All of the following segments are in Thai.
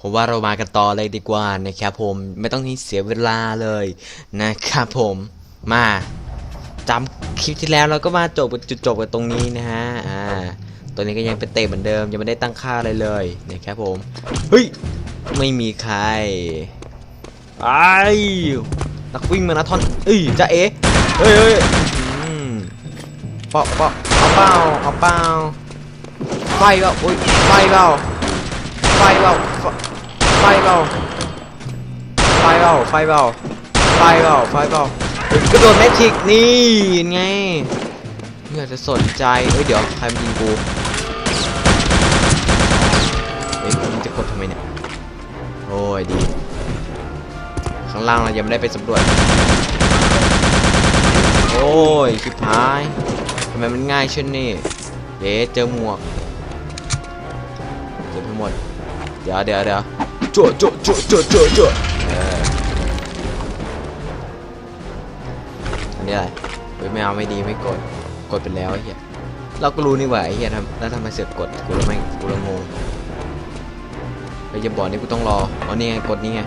ผมว่าเรามากันต่อเลยดีกว่านะครับผมไม่ต้องเสียเวลาเลยนะครับผมมาจำคลิปที่แล้วเราก็มาจบจุดจบกันตรงนี้นะฮะอ่าตัวนี้ก็ยังเป็นเตะเหมือนเดิมยังไม่ได้ตั้งค่าอะไรเลยนะครับผมเฮ้ยไม่มีใครไอ้นักวิ่งมานาธอนเอ้ยจ้าเอ๋เฮ้ยเฮ้ยอืมเปาะเปาะเอาเป้าเอาเป้าไฟเปล่าอุ้ยไฟเปล่าไฟเปล่า เปล่าไฟเปล่าไฟเปล่าไฟเปล่าไฟเปล่ากระโดดแมทริกนี่ไงไม่อยากจะสนใจเอ้ยเดี๋ยวใครมายิงกูเฮ้ยมึงจะกดทำไมเนี่ยโอ้ยดีข้างล่างเรายังไม่ได้ไปสำรวจโอ้ยคิปหายทำไมมันง่ายเช่นนี้เดี๋ยวเจอหมวกเก็บให้หมดเดี๋ยวเดี๋ยวเดี๋ยว จั่วจั่วจั่วจั่วจั่วจั่วเอออันนี้อะไรเฮ้ยไม่เอาไม่ดีไม่กด กดไปแล้วไอ้เหี้ย เราก็รู้นี่หว่าไอ้เหี้ยทำแล้วทำไมเสือกกด กูรู้ไหมกูละงงไปจะบอกนี่กูต้องรอ อ๋อนี่ไงกดนี่ไง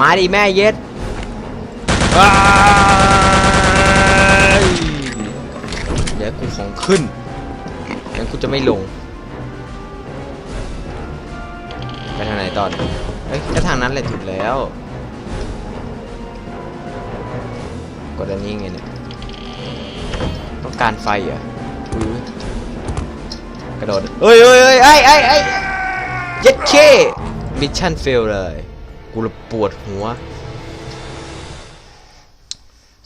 มาดิแม่เย็ดว้ายเดี๋ยวกูของขึ้นงั้นกูจะไม่ลง ตอนเอ้ยก็ทางนั้นแหละถูกแล้ว กดอันนี้ไงเนี่ย ต้องการไฟเหรออุ๊ยกระโดดเฮ้ยเฮ้ยเฮ้ยไอ้ไอ้ไอ้ย็ดเคมิชชั่นเฟลเลย กูระปวดหัว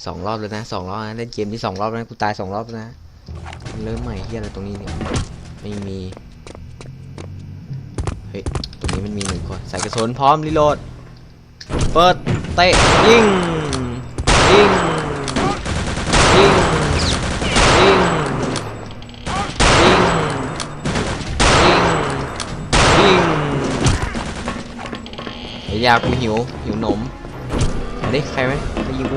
สองรอบแล้วนะสองรอบนะเล่นเกมที่สองรอบแล้วกูตายสองรอบแล้วนะเริ่มใหม่เฮียอะไรตรงนี้เนี่ยไม่มีเฮ้ย นี้มันมีหนึ่งคน ใส่กระสุนพร้อมรีโหลด เปิดเตะยิงยิงยิงยิงยิงยิงยิงเดี๋ยากูหิวหิวนมอันนี้ใครไหมใครยิงกู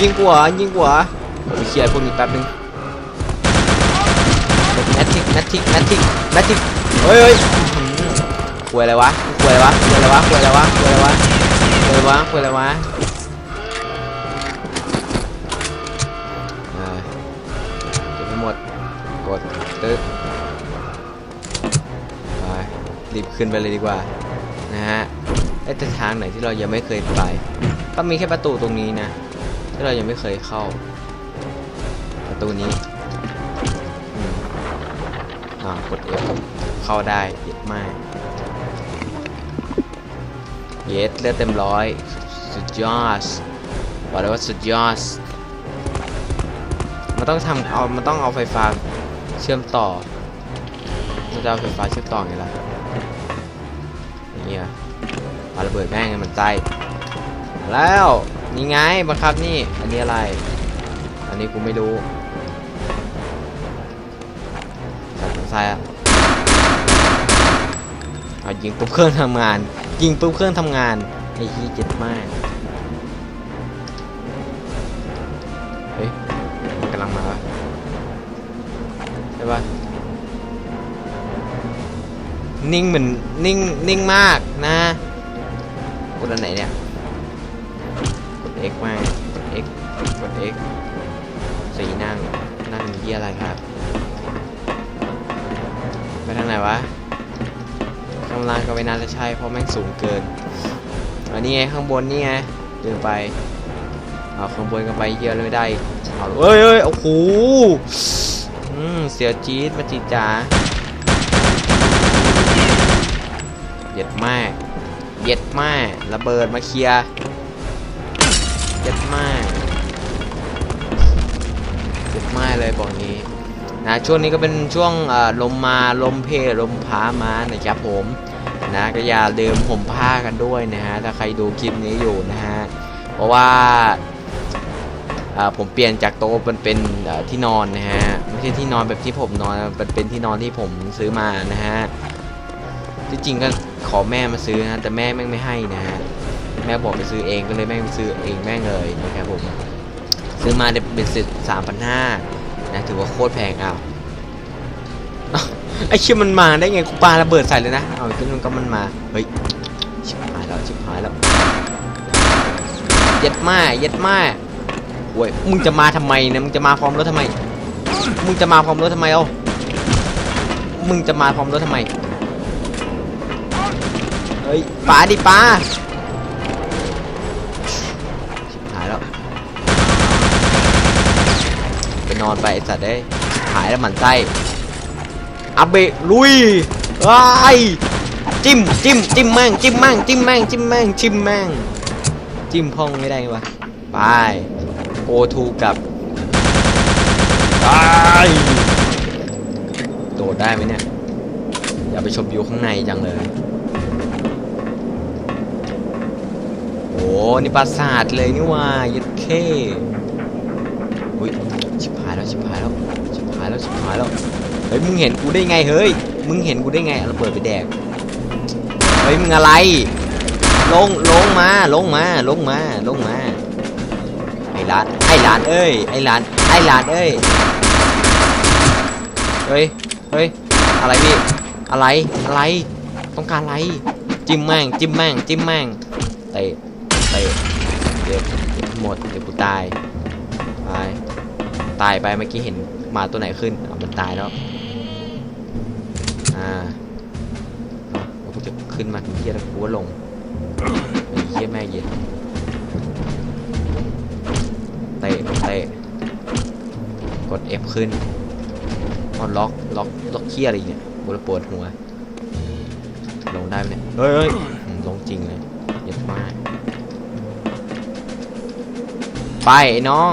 ยิงกูเหรอยิงกูเหรอเดี๋ยวไปเคลียร์พวกนี้แป๊บนึงแมททิกแมททิกแมททิกแมททิกเฮ้ยเฮ้ย วยอะไรวะควยอะไรวะควยอะไรวะควยอะไรวะควยอะไรวะควยอะไรวะควยอะไรวะอ่าเก็บให้หมด กด ตึ๊บไปรีบขึ้นไปเลยดีกว่า นะฮะไอ้ทางไหนที่เรายังไม่เคยไป ก็มีแค่ประตูตรงนี้นะ ที่เรายังไม่เคยเข้า ประตูนี้อ่ากด F เข้าได้เย็ดมาก เลือดเต็มร้อยสุดยอดบอกเลยว่าสุดยอดมันต้องทำเอามันต้องเอาไฟฟ้าเชื่อมต่อมันจะเอาไฟฟ้าเชื่อมต่อไงล่ะอย่างเงี้ยปาระเบิดแม่งมันใจแล้วนี่ไงบังคับนี่อันนี้อะไร อันนี้กูไม่รู้ใส่ใส่อะเอายิงปุ๊บเครื่องทำงาน ยิงปุ๊บเครื่องทำงาน ไอ้ขี้เจ็บมาก เฮ้ย มันกำลังมาวะใช่ปะนิ่งเหมือนนิ่งนิ่งมากนะกดอันไหนเนี่ย กด X มากกด X กด X สีนั่งนั่งเยี่ยอะไรครับ ไปทางไหนวะ กำลังก็ไม่น่าจะใช่เพราะแม่งสูงเกินอันนี้ไงข้างบนนี่ไงเดินไปเอาข้างบนกันไปเยอะเลยไม่ได้เอาเอ้ยเอ้ยโอ้โหอืมเสียวจี๊ดมาจีจ๋าเย็ดแม่เย็ดแม่ระเบิดมาเคลียร์เย็ดแม่เย็ดแม่เลยบอกนี้นะช่วงนี้ก็เป็นช่วงลมมาลมเพลลมพามานะครับผม นะก็อย่าลืมห่มผ้ากันด้วยนะฮะถ้าใครดูคลิปนี้อยู่นะฮะเพราะว่าอ่าผมเปลี่ยนจากโต๊ะเป็นเป็นที่นอนนะฮะไม่ใช่ที่นอนแบบที่ผมนอนเป็นเป็นที่นอนที่ผมซื้อมานะฮะที่จริงก็ขอแม่มาซื้อนะแต่แม่แม่งไม่ให้นะฮะแม่บอกไปซื้อเองก็เลยแม่งซื้อเองแม่งเลยนะครับผมซื้อมาเนี่ยเป็นสิบสามพันห้านะถือว่าโคตรแพงอ้าวอ้าว ไอ้เชี่ยมันมาได้ไงกูปาระเบิดใส่เลยนะเอาขึ้นมันก็มันมาเฮ้ยชิบหายแล้วชิบหายแล้วเย็ดมาเย็ดมาโว้ยมึงจะมาทำไมเนี่ยมึงจะมาพร้อมรถทำไม มึงจะมาพร้อมรถทำไมเอ้ามึงจะมาพร้อมรถทำไมเฮ้ยปาดิปาชิบหายแล้วไปนอนไปไอ้สัตว์เอ้หายแล้วหมันไส้ อาเบะลุยไอ้จิ้มจิ้มจิ้มแม่งจิ้มแม่งจิ้มแม่งจิ้มแม่งจิ้มแม่งจิ้มพ่องไม่ได้วะไปโอทูกับไปโดดได้ไหมเนี่ยอย่าไปชมวิวข้างในจังเลยโอ้นี่ปราสาทเลยนี่ว่ายัดเข้อุ้ยชิบหายแล้วชิบหายแล้วชิบหายแล้วชิบหายแล้ว เฮ้ยมึงเห็นกูได้ไงเฮ้ย มึงเห็นกูได้ไงเอาเบิดไปแดก เฮ้ยมึงอะไร ลงลงมาลงมาลงมาลงมาไอ้หลานไอ้หลานเอ้ยไอ้หลานไอ้หลานเอ้ย เฮ้ยเฮ้ยอะไรพี่อะไรอะไร ต้องการอะไร จิ้มแม่งจิ้มแม่งจิ้มแม่งเตะเตะเดี๋ยวหมดเดี๋ยวกูตายตายตายไปเมื่อกี้เห็นหมาตัวไหนขึ้นมันตายแล้ว ขึ้นมาถึงเฮียแล้วกูว่าลงไอ้เหี้ยแม่เย็นเตะเตะกด F ขึ้นอ๋อล็อกล็อกล็อกเคียอะไรเนี่ยปวดปวดหัว ลงได้ไหมเนี่ยเฮ้ยเฮ้ยอืมลงจริงเลยเย็ดมากไปไอ้น้อง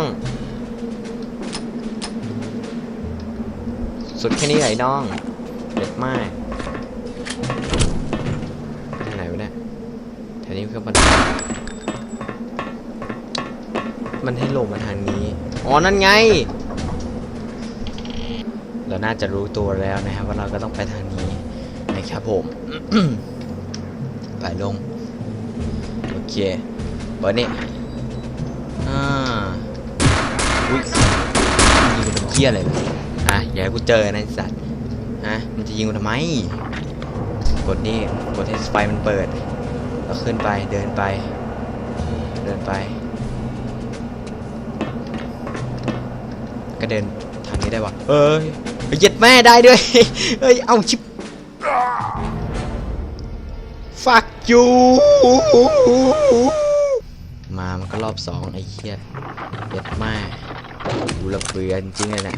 สุดแค่นี้เหรอไอ้น้องเย็ดมาก แถวนี้คือมันมันให้ลงมาทางนี้ อ๋อ นั่นไง เราน่าจะรู้ตัวแล้วนะครับว่าเราก็ต้องไปทางนี้นะครับผม ไปลง โอเคเปิดนี่อ่าอุ้ยยิงกูทำเกี้ยอะไรล่ะอะอย่าให้กูเจอนะไอ้สัตว์ฮะมันจะยิงกูทำไม กดนี่ กดให้ไฟมันเปิด แล้วขึ้นไปเดินไป เดินไป ก็เดินทางนี้ได้วะเอ้ยเฮ้ยเหย็ดแม่ได้ด้วยเฮ้ยเอาชิป fuck you มามันก็รอบสองไอ้เหี้ยเหย็ดแม่กูระเบือจริงเลยนะ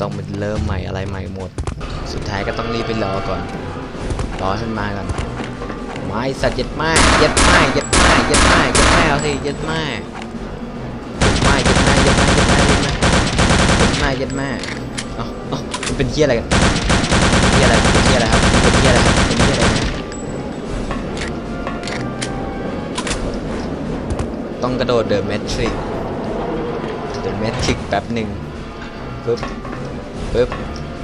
ต้องเริ่มใหม่อะไรใหม่หมด สุดท้ายก็ต้องรีบไปรอก่อน รอให้นมาก่อนไม้สัตว์เย็ดไม้เย็ดไม้เย็ดไม้เย็ดไม้เย็ดไม้เอาสิเย็ดไม้เย็ดไม้เย็ดไม้เย็ดไม้เย็ดไม้เย็ดไม้เย็ดไม้อ้าเอ้ามันเป็นเหี้ยอะไรกันเหี้ยอะไรเป็นเหี้ยอะไรครับเป็นเหี้ยอะไรครับเป็นเหี้ยอะไรต้องกระโดดเดอะแมทริกเดอะแมทริกแป๊บหนึ่งปึ๊บ ปึ๊บ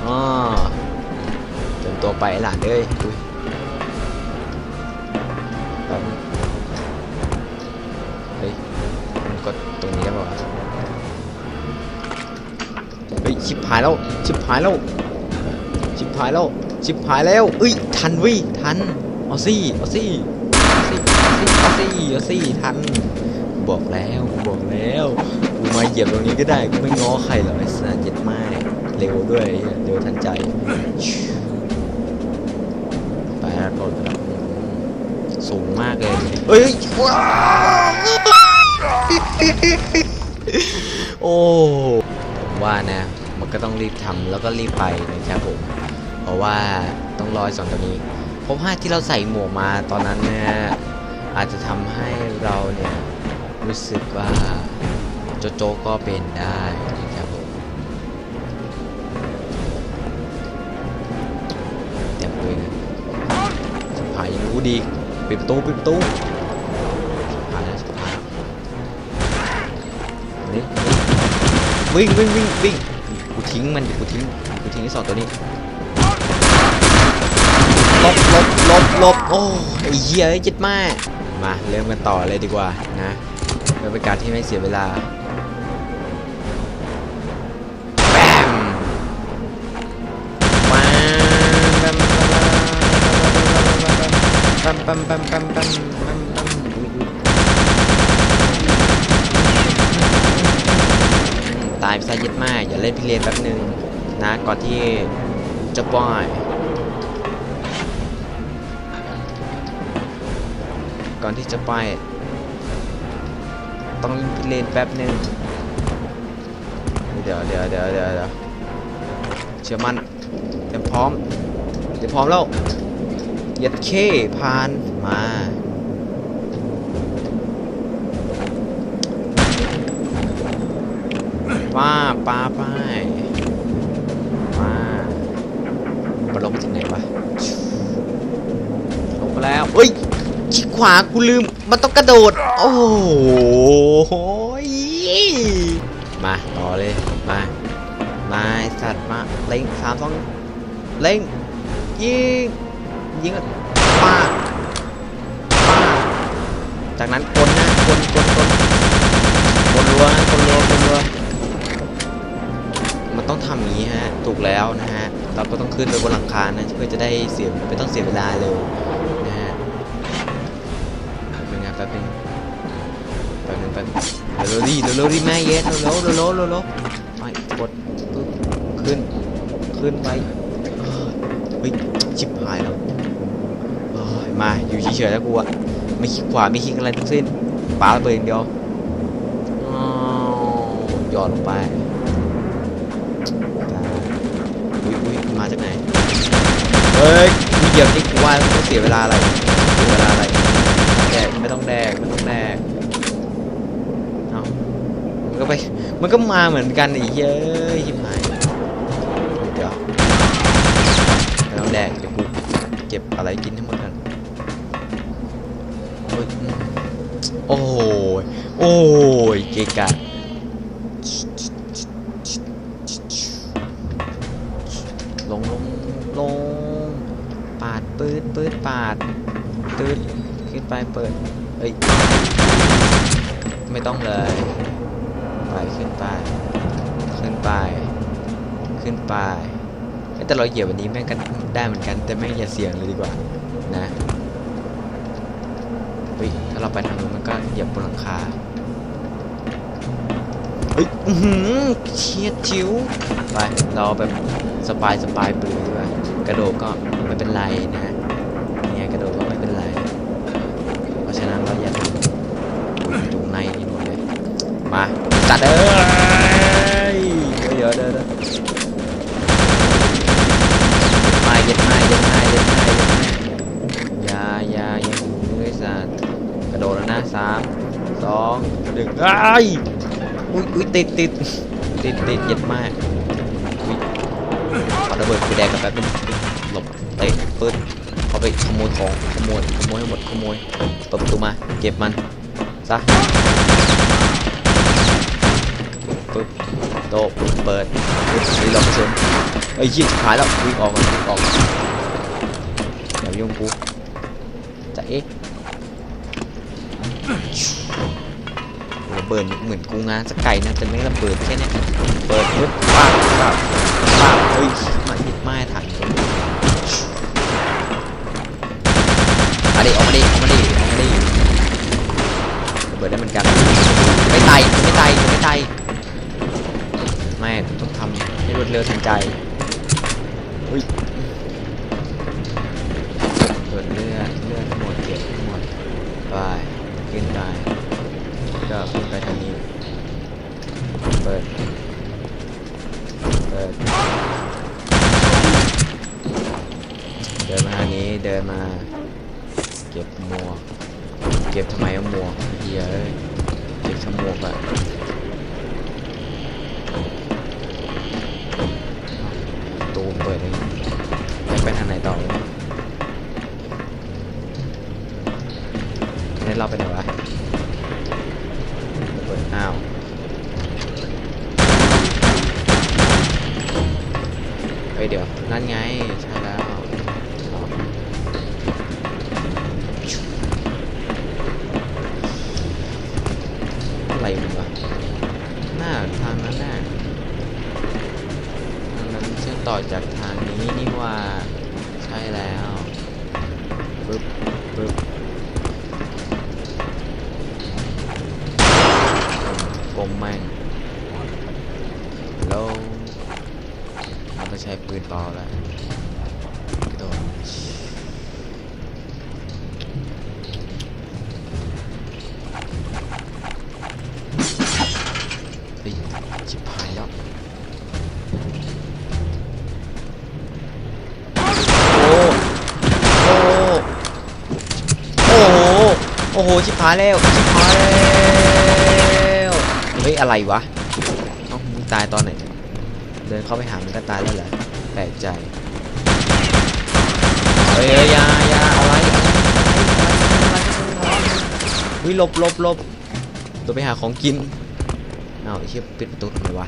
อ๋อเตรียมตัวไปหลานเอ้ยอุ้ยแป๊บเฮ้ยมันกดตรงนี้ได้ป่าวะเฮ้ยชิบหายแล้วชิบหายแล้วชิบหายแล้วชิบหายแล้วเอ้ยทันวิทันเอาสิเอาสิเอาสิเอาสิเอาสิเอาสิทันบอกแล้วบอกแล้วกูมาเหยียบตรงนี้ก็ได้กูไม่ง้อใครหรอกไอ้สัสเจ็ดไม้ เร็วด้วยเร็วทันใจไปแล้วโดดไปแล้วสูงมากเลยเฮ้ยโอ้ผมว่านะ มันก็ต้องรีบทำแล้วก็รีบไปนะครับผม เพราะว่าต้องรอไอ้สองตัวนี้เพราะว่าที่เราใส่หมวกมาตอนนั้นเนี่ยอาจจะทำให้เราเนี่ยรู้สึกว่าโจโจก็เป็นได้ ดีปิดประตูปิดประตูผ่านแล้วผ่านนี่วิ่งวิ่งวิ่งวิ่งกูทิ้งมันกูทิ้งกูทิ้งไอ้สองตัวนี้ลบลบลบลบโอ้ไอ้เหี้ยไอ้จิตมากมาเริ่มกันต่อเลยดีกว่านะเพื่อเป็นการที่ไม่เสียเวลา แปมแปมแปมแปมแปมตายไปซะเยอะมากอย่าเล่นพิเรนแป๊บนึงนะก่อนที่จะปล่อยก่อนที่จะไปต้องพิเลนแป๊บนึงเดี๋ยวเดี๋ยวเดี๋ยวเดี๋ยวเดี๋ยวชื่อมันเตรียมพร้อมเตรียมพร้อมแล้วยัดเคผ่าน มาป้าป้าไปมามาลงมาจากไหนวะ ลงมาแล้วเฮ้ยชิดขวากูลืม มันต้องกระโดด โอ้โหมาต่อเลย มามาสัตว์มาเล็งสามสองเล็งยิงยิงป้า จากนั้นกลนะกลกลกลกลรัวนะกลรัวกลรัวมันต้องทำอย่างนี้ฮะถูกแล้วนะฮะเราก็ต้องขึ้นไปบนหลังคานะเพื่อจะได้เสียไม่ต้องเสียเวลาเลยนะฮะเป็นไงแป๊บนึงแป๊บนึงแป๊บเร็วๆดิเร็วๆดิแม่เย็ดเร็วๆเร็วๆเร็วๆไปกดปึ๊บขึ้นขึ้นไปเฮ้ยชิบหายแล้วมาอยู่เฉยๆแล้วกูอะ ไม่คิดขวาไม่คิดอะไรทั้งสิ้นปาระเบิดอย่างเดียวหยอดลงไปอุ้ยอุ้ยมาจากไหนเฮ้ยมีเดียวที่กูว่าต้องเสียเวลาอะไรเสียเวลาอะไรแดกไม่ต้องแดกไม่ต้องแดกเอามันก็ไปมันก็มาเหมือนกันไอ้เยเอ้ยยิบหายเดี๋ยวไม่ต้องแดกเดี๋ยวกูเก็บอะไรกินให้หมดกัน โอ้ยโอ้ยโอ้ยเกกะลงลงลงปาดปืดปืดปาดตืดขึ้นไปเปิดเอ้ยไม่ต้องเลยไปขึ้นไปขึ้นไปขึ้นไปแต่เราเหยียบวันนี้แม่งก็ได้เหมือนกันแต่แม่งอย่าเสี่ยงเลยดีกว่า นะเฮ้ย ถ้าเราไปทางนู้นมันก็เหยียบบนหลังคาเฮ้ยอือหือเชียดจิ๋วไป เราแบบสบายสบายปืนดีกว่ากระโดดก็ไม่เป็นไรนะ เนี่ยกระโดดก็ไม่เป็นไร เพราะฉะนั้นเราอย่าทำจุงในนี่หมดเลย มาจัดเอ้ยเดี๋ยวเดี๋ยวเดี๋ยวมาเย็ดมาเย็ดมาเย็ดมาเย็ดมาอย่าอย่าอย่าหูเลยสัตว์กระโดดแล้วนะสามสองหนึ่งไอ้ยอุ้ยอุ้ยติดติดติดติดเย็ดมากอุ้ยขอระเบิดกูแดงกันแป๊บนึงหลบเตะปึ๊ดเอาไปขโมยของขโมยขโมยให้หมดขโมยเปิดประตูมาเก็บมันซะปึ๊บโตะเปิดปึ๊บรีโหลดกระสุนไอ้ยยี่ชิบหายแล้ววิ่งออกมาวิ่งออกมาอย่ายุ่งกูจะเอ๊ะ ระเบิดเหมือนกูงานสกไก่นะแต่ไม่ระเบิดแค่นี้เปิดปึ๊บป้าบป้าบป้าบเฮ้ยมาหยิบไม้ถังมาดิออกมาดิออกมาดิออกมาดิระเบิดได้เหมือนกันไม่ตายไม่ตายไม่ตายไม่ต้องทำให้รวดเร็วทันใจอุ้ยเปิดเลือดเลือดหมดเก็บทั้งหมดไป ขึ้นไปก็ขึ้นไปทางนี้ เปิด เปิด เดินมาทางนี้ เดินมา เก็บหมวก เก็บทำไมเอาหมวกเยอ้ยเก็บทำหมวกอะตูเปิดเลยไปทางไหนต่อวะนี่ เราไปไหนวะเปิดอ้าวเฮ้ยเดี๋ยว นั่นไง ใช่แล้ว โหชิบหายแล้วชิบหายแล้วเฮ้ยอะไรวะเอ้ามึงตายตอนไหนเดินเข้าไปหามันก็ตายแล้วเหรอแปลกใจเฮ้ยยายาอะไรวิลบลบลบตัวไปหาของกินเอาไอ้เชี่ยปิดประตูทำไมวะ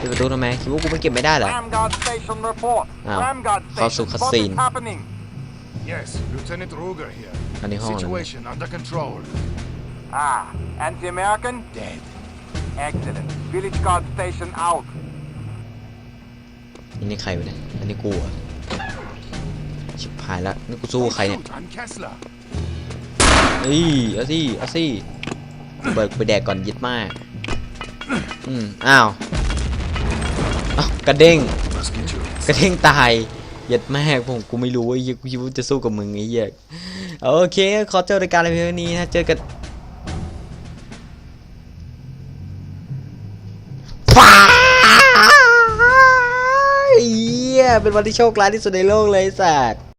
ปิดประตูทำไมคิดว่ากูไม่เก็บไม่ได้เหรอ Ramgard Station report. Ow. Ramgard เข้าสู่ Station. What cutscene. is happening? Yes, Lieutenant Ruger here. อันนี้ห้องอะไร Situation under control. Ah, anti-American? Dead. Excellent. Village Guard Station out. อันนี้ใครวะเนี่ยอันนี้กูเหรอะชิบหายแล้วนี่กูสู้กับใครเนี่ย Shoot, I'm Kessler. เอ้ยเอาสิเอาสิเบิกไปแดกก่อนยึดมากอืมอ้าวอ้าวกระเด้ง Must get you. กระเด้งตายเห ยัดแม่ผมกูไม่รู้ว่ากูคิดว่าจะสู้กับมึงไอ้เหี้ยโอเค ขอเจอรายการในเพียงนี้นะเจอกันฟ้าเหี้ยเป็นวันที่โชคร้ายที่สุดในโลกเลยสัตว์